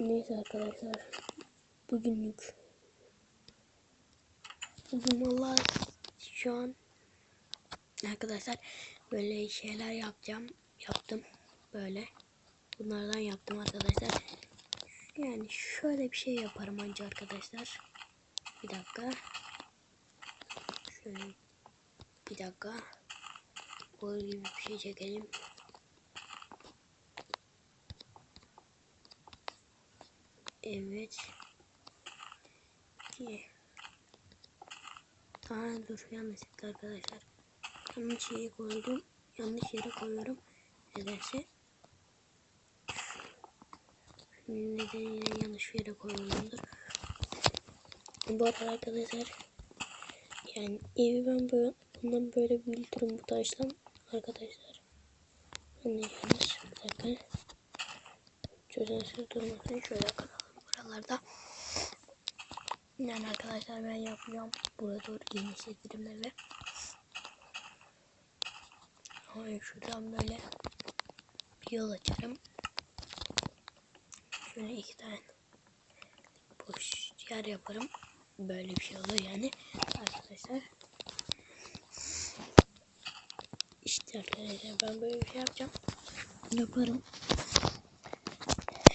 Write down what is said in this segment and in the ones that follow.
Neyse arkadaşlar. Bugünlük. Bugün valla şu an arkadaşlar böyle şeyler yapacağım. Yaptım. Böyle. Bunlardan yaptım arkadaşlar. Yani şöyle bir şey yaparım önce arkadaşlar. Bir dakika. Şöyle bir dakika. Böyle gibi bir şey çekelim. Evet. İki. Aa dur yanlışlıkla arkadaşlar. Yanlış yere koydum. Yanlış yere koyuyorum. Nedense. Neden yine yanlış yere koyuyorumdur. Bu arada arkadaşlar yani evi ben böyle bundan böyle büyütürüm bu taştan arkadaşlar. Anlayacağınız bir dakika. Çözümsüz durmasın şöyle kalalım buralarda. Yani arkadaşlar ben yapacağım. Buraya doğru genişletirim evi. Hayır şuradan böyle bir yol açarım. Şöyle iki tane boş yer yaparım. Böyle bir şey olur yani arkadaşlar. İşte arkadaşlar ben böyle bir şey yapacağım. Yaparım.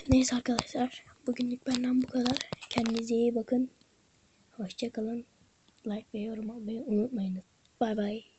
Neyse arkadaşlar. Bugünlük benden bu kadar. Kendinize iyi bakın. Hoşçakalın. Like ve yorum almayı unutmayınız. Bay bay.